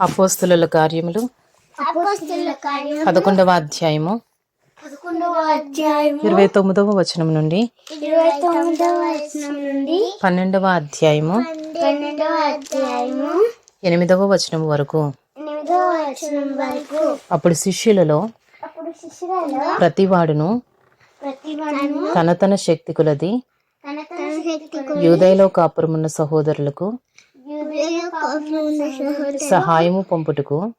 అపోస్తుల కార్యములు. పదకొండవ అధ్యాయము. ఇరవై తొమ్మిదవ వచనం నుండి. పన్నెండవ అధ్యాయము. ఎనిమిదవ వచనం వరకు. అప్పుడు శిష్యులలో ప్రతివాడును తన తన శక్తి కొలది యూదయలో కాపురమున్న సహోదరులకు సహాయము పంపుటకు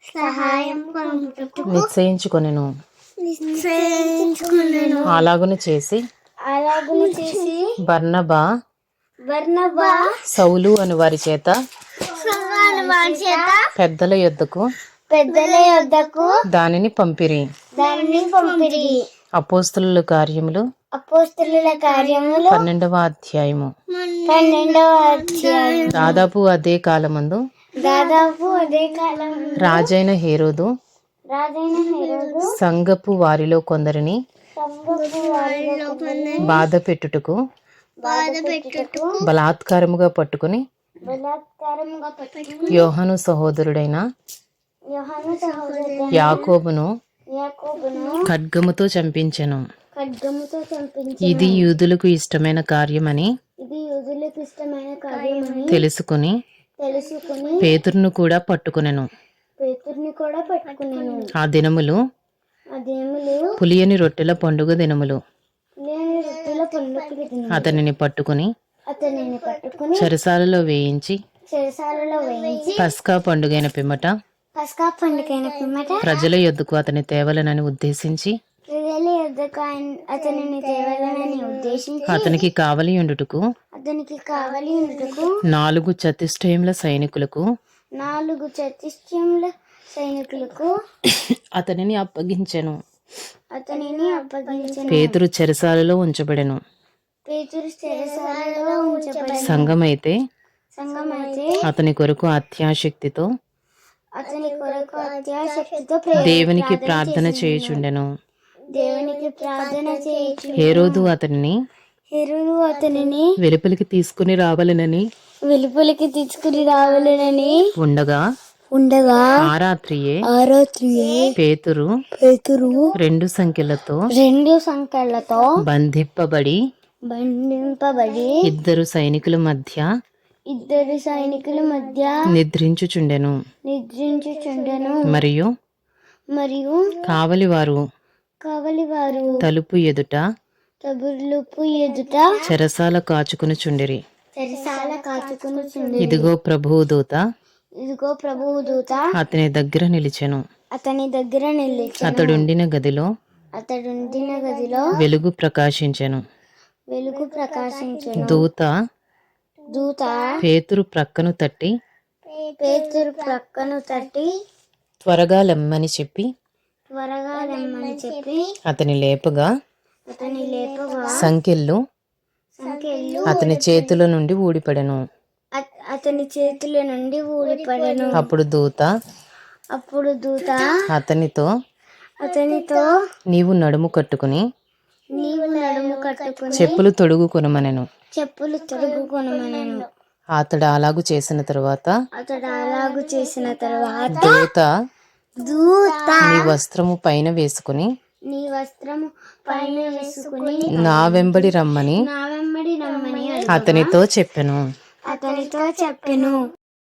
నిశ్చయించుకొనెను. అలాగును చేసి బర్నబా బర్నబా సౌలు అని వారి చేత సంఘాల వారి చేత పెద్దల యొద్దకు పెద్దల యొద్దకు దానిని పంపిరి. దానిని పంపిరి. అపోస్తుల కార్యములు అపోస్తుల కార్యములు పన్నెండవ అధ్యాయము. పన్నెండవ అధ్యాయం దాదాపు అదే కాలమందు దాదాపు అదే కాలం రాజైన హేరోదు రాజైన హెరోదు సంగపు వారిలో కొందరిని సంగపు వారిలో కొందరిని బాధ పెట్టుటకు బాధ పెట్టుటకు బలాత్కారముగా పట్టుకుని బలాత్కారముగా పట్టుకుని యోహాను సహోదరుడైన యోహాను సహోదరు యాకోబును యాకోబును ఖడ్గముతో చంపించెను. ఖడ్గముతో చంపించి ఇది యూదులకు ఇష్టమైన కార్యమని ఇది యూదులకు ఇష్టమైన కార్యమని తెలుసుకుని తెలుసుకుని పేతురును కూడా పట్టుకునెను. పేతుర్ని కూడా పట్టుకున్నాను ఆ దినములు పులియని రొట్టెల పండుగ దినములు. రొట్టెల పండుగ అతనిని పట్టుకుని అతనిని పట్టుకుని చెరసాలలో వేయించి చెరసాలలో వేయించి పస్కా పండుగైన పిమ్మట పస్కా పండుగైన పిమ్మట ప్రజల యొద్దకు అతని తేవలనని ఉద్దేశించి అతనిని ఉద్దేశించి అతనికి కావలి ఉండుటకు అతనికి కావలి ఉండుటకు నాలుగు చతుష్టయముల సైనికులకు నాలుగు చతుష్టముల సైనికులకు అతనిని అప్పగించెను. అతనిని అప్పగించిన. పేతురు చెరసాలలో ఉంచబడెను. పేతురు చెరసాలలో ఉంచబడి సంఘమైతే సంఘమైతే అతని కొరకు అత్యాశక్తితో అతని కొరకు అత్యాశక్తితో దేవునికి ప్రార్థన చేయుచుండెను. దేవునికి ప్రార్థన చేయొచ్చు హేరోదు అతనిని హెరుడు అతనిని వెలుపలికి తీసుకుని రావాలనని వెలుపలికి తీసుకుని రావాలని ఉండగా ఉండగా ఆ రాత్రియే ఆరోత్రియే పేతురు పేతురు రెండు సంఖ్యలతో రెండు సంఖ్యలతో బంధింపబడి బంధింపబడి ఇద్దరు సైనికుల మధ్య ఇద్దరు సైనికుల మధ్య నిద్రించుచుండెను. నిద్రించుచుండెను. మరియు మరియు కావలివారు కవలి వారు తలుపు ఎదుట తబుర్లుపు ఎదుట చెరసాల కాచుకుని చుండిరి. చెరసాల కాచుకుని ఇదిగో ప్రభువు దూత. ఇదిగో ప్రభువు దూత. అతని దగ్గర నిలిచెను. అతని దగ్గర నిలిచి అతడుండిన గదిలో అతడుండిన గదిలో వెలుగు ప్రకాశించెను. వెలుగు ప్రకాశించును. దూత దూత పేతురు ప్రక్కను తట్టి పేతురు ప్రక్కను తట్టి త్వరగా లెమ్మని చెప్పి త్వరగా రమ్మని చెప్పి అతని లేపగా అతని లేపగా సంకెళ్ళు సంఖ్యలు అతని చేతుల నుండి ఊడిపడెను. అత- అతని చేతుల నుండి ఊడిపడెను. అప్పుడు దూత అప్పుడు దూత అతనితో అతనితో నీవు నడుము కట్టుకుని నీవు నడుము కట్టుకుని చెప్పులు తొడుగు కొనమనెను చెప్పులు తొడుగుకొనమనను. అతడు అలాగు చేసిన తరువాత అతడు అలాగు చేసిన తర్వాత దూత దూత. నీ వస్త్రము పైన వేసుకుని నీ వస్త్రము పైన వేసుకుని నా వెంబడి రమ్మని నా వెంబడి రమ్మని. అతనితో చెప్పెను. అతనితో చెప్పెను.